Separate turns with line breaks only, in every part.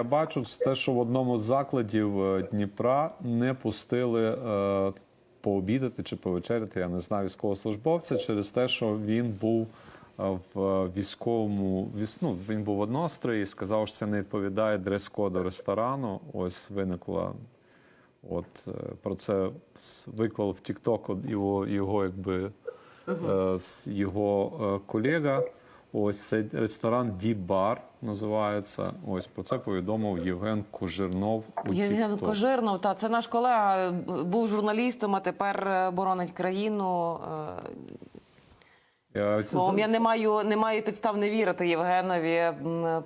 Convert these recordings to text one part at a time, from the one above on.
Я бачу те, що в одному з закладів е, Дніпра не пустили е, пообідати чи повечеряти, я не знаю, військовослужбовця через те, що він був е, в військовому ну, він був в однострої і сказав, що це не відповідає дрес-коду ресторану. Ось виникла. От е, про це виклав в TikTok його, його якби с- його колега. Ось цей ресторан Ді Бар називається. Ось про це повідомив Євген Кожирнов у
Євген
TikTok.
Кожирнов, та це наш колега, був журналістом, а тепер е, боронить країну. Е,
Я-
Словом, я не маю, не маю підстав не вірити Євгенові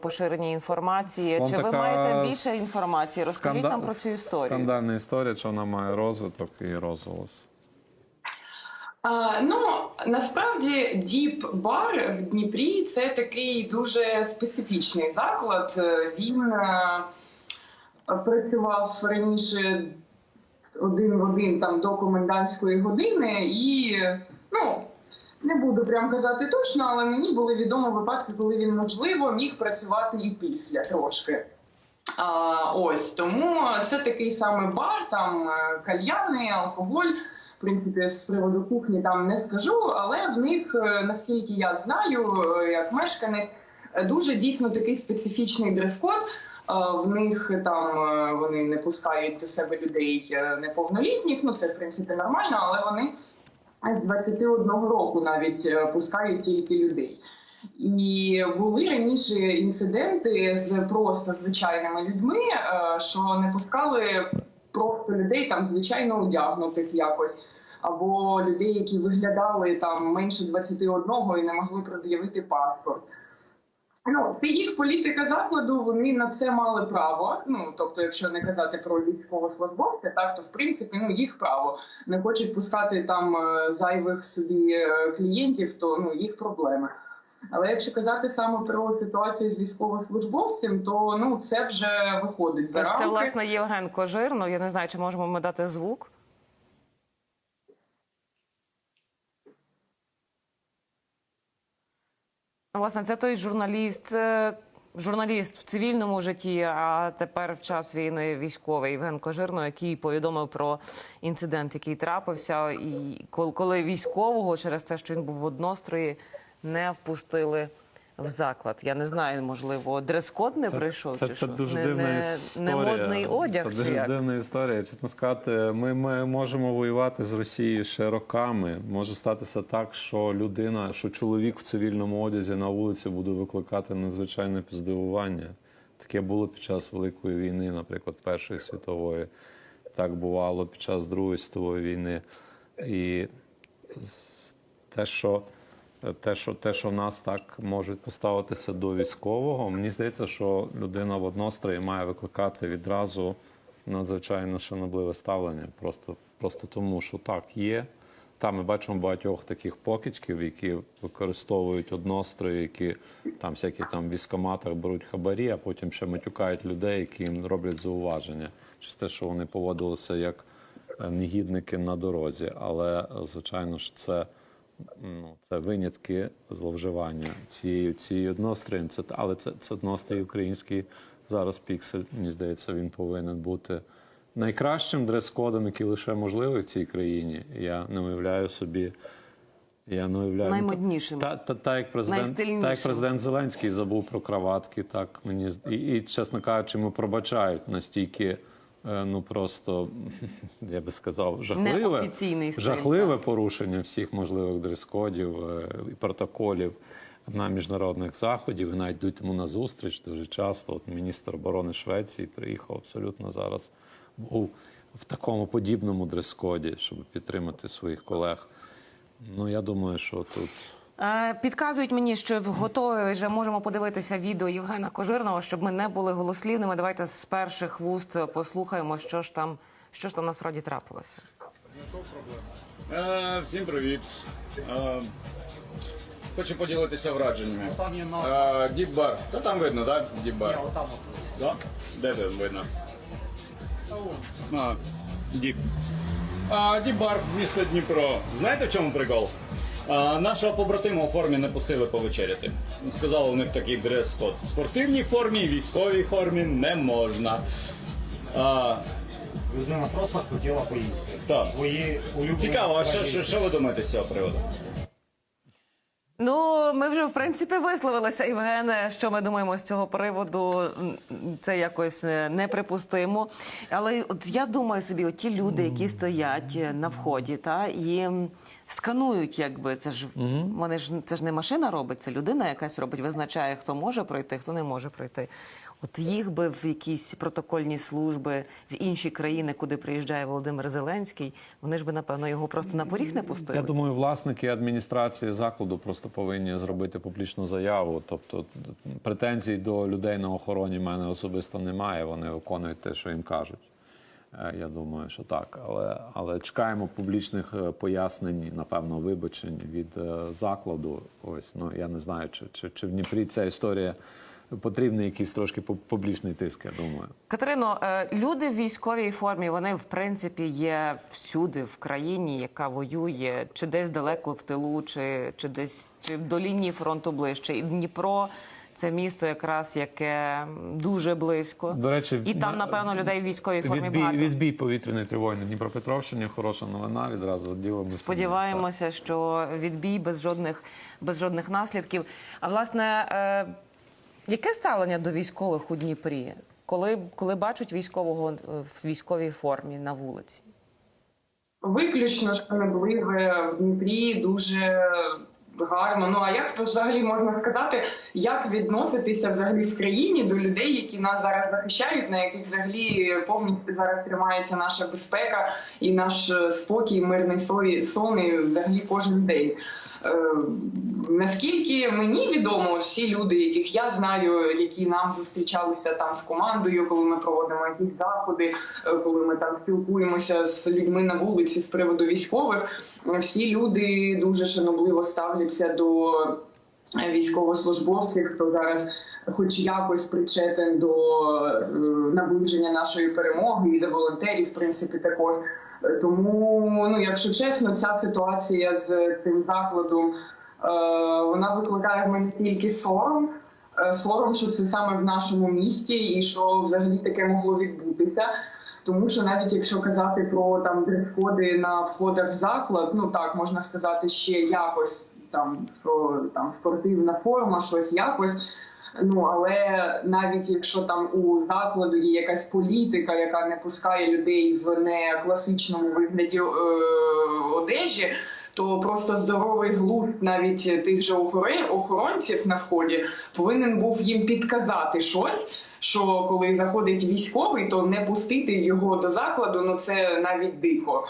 поширеній інформації. Чи ви маєте більше інформації? Розкажіть
сканда-
нам про цю історію.
Скандальна історія, чи вона має розвиток і розголос.
Ну насправді діп бар в Дніпрі це такий дуже специфічний заклад. Е, Він е, працював раніше один в один там до комендантської години, і ну не буду прям казати точно, але мені були відомі випадки, коли він можливо міг працювати і після трошки. А, ось тому це такий саме бар, там е, кальяни, алкоголь. В принципі, з приводу кухні там не скажу, але в них, е, наскільки я знаю, е, як мешканець, е, дуже дійсно такий специфічний дрес-код. В них там вони не пускають до себе людей неповнолітніх. Ну це в принципі нормально, але вони з 21 року навіть пускають тільки людей. І були раніше інциденти з просто звичайними людьми, що не пускали просто людей там звичайно одягнутих якось, або людей, які виглядали там менше 21 і не могли пред'явити паспорт. Ну, це їх політика закладу, вони на це мали право. Ну тобто, якщо не казати про військовослужбовця, так то в принципі ну їх право не хочуть пускати там е, зайвих собі е, клієнтів, то ну їх проблеми. Але якщо казати саме про ситуацію з військовослужбовцем, то ну це вже виходить за
Ось це власне Євген Кожирнов. Я не знаю, чи можемо ми дати звук. Ну, Власне, це той журналіст, е, журналіст в цивільному житті, а тепер в час війни військовий Євген Кожирнов, який повідомив про інцидент, який трапився, і коли військового через те, що він був в однострої, не впустили в заклад. Я не знаю, можливо, дрес-код не прийшов.
Це,
чи
це
що?
дуже
не,
дивна
не,
історія.
не модний одяг.
Це
чи
дуже
як?
дивна історія. Чесно сказати, ми, ми можемо воювати з Росією ще роками. Може статися так, що людина, що чоловік в цивільному одязі на вулиці буде викликати надзвичайне здивування. Таке було під час Великої війни, наприклад, Першої світової. Так бувало під час Другої світової війни. І те, що те, що те, що нас так можуть поставитися до військового, мені здається, що людина в однострої має викликати відразу надзвичайно шанобливе ставлення. Просто, просто тому, що так є. Там ми бачимо багатьох таких покидьків, які використовують однострої, які там всякі там військоматах беруть хабарі, а потім ще матюкають людей, які їм роблять зауваження. Через те, що вони поводилися як е, негідники на дорозі. Але звичайно ж, це ну, це винятки зловживання цією цією одностроєм. Це але це, це однострій український зараз піксель. Мені здається, він повинен бути найкращим дрес-кодом, який лише можливий в цій країні. Я не уявляю собі. Я не уявляю
Наймоднішим.
Та, та, та, як президент, та як президент Зеленський забув про краватки, так мені і, і чесно кажучи, ми пробачають настільки. Е, Ну просто я би сказав, жахливе,
стиль,
жахливе порушення всіх можливих дрес-кодів е, і протоколів на міжнародних заходів. І навіть йдуть йому на зустріч дуже часто. От міністр оборони Швеції приїхав абсолютно зараз. Був в такому подібному дрес-коді, щоб підтримати своїх колег. Ну я думаю, що тут.
Е, Підказують мені, що готові вже можемо подивитися відео Євгена Кожирного, щоб ми не були голослівними. Давайте з перших вуст послухаємо, що ж там, що ж там насправді трапилося.
Е, всім привіт. Е, хочу поділитися враженнями. Е, Та там видно, так?
Отам от.
Да? Де там видно? А, Діпбар, місто Дніпро. Знаєте в чому прикол? А, нашого побратима у формі не пустили повечеряти. Сказали, у них такий дрес-код. В спортивній формі військовій формі не можна. А,
Людина просто хотіла поїсти.
Так.
Свої улюблені
цікаво, а що, що, що ви думаєте з цього приводу?
Ну, ми вже в принципі висловилися, Євгене, що ми думаємо з цього приводу. Це якось е, неприпустимо. Але от я думаю собі, от ті люди, які стоять е, на вході, та і сканують, якби це ж вони ж це ж не машина робить, це людина якась робить, визначає, хто може пройти, хто не може пройти. От їх би в якісь протокольні служби в інші країни, куди приїжджає Володимир Зеленський, вони ж би напевно його просто на поріг не пустили.
Я думаю, власники адміністрації закладу просто повинні зробити публічну заяву. Тобто претензій до людей на охороні в мене особисто немає. Вони виконують те, що їм кажуть. Е, Я думаю, що так. Але, але чекаємо публічних е, пояснень, напевно, вибачень від е, закладу. Ось ну я не знаю, чи, чи, чи в Дніпрі ця історія потрібний якийсь трошки пу- публічний тиск. Я думаю.
Катерино, е, люди в військовій формі вони в принципі є всюди в країні, яка воює, чи десь далеко в тилу, чи, чи десь чи до лінії фронту ближче. І Дніпро це місто, якраз яке дуже близько.
До речі,
і там, напевно, людей в військовій формі
Відбій,
багато.
відбій повітряної тривоги на Дніпропетровщині. Хороша новина. Відразу ділимося.
Сподіваємося, що відбій без жодних без жодних наслідків. А власне, е, яке ставлення до військових у Дніпрі, коли, коли бачать військового е, в військовій формі на вулиці?
Виключно шканебливе в Дніпрі дуже гарно. Ну а як взагалі можна сказати, як відноситися взагалі в країні до людей, які нас зараз захищають, на яких взагалі повністю зараз тримається наша безпека і наш е, спокій, мирний сон і взагалі кожен день. Е, наскільки мені відомо, всі люди, яких я знаю, які нам зустрічалися там з командою, коли ми проводимо якісь заходи, е, коли ми там спілкуємося з людьми на вулиці з приводу військових, всі люди дуже шанобливо ставляться до військовослужбовців, хто зараз хоч якось причетен до е, наближення нашої перемоги і до волонтерів, в принципі, також. Тому, ну якщо чесно, ця ситуація з цим закладом е, вона викликає в мене тільки сором. Е, Сором, що це саме в нашому місті, і що взагалі таке могло відбутися. Тому що навіть якщо казати про там дрес-коди на входах в заклад, ну так можна сказати, ще якось там про там спортивна форма, щось якось. Ну але навіть якщо там у закладу є якась політика, яка не пускає людей в не класичному вигляді е, одежі, то просто здоровий глузд навіть тих же охоронців на вході повинен був їм підказати щось. Що коли заходить військовий, то не пустити його до закладу, ну це навіть дико.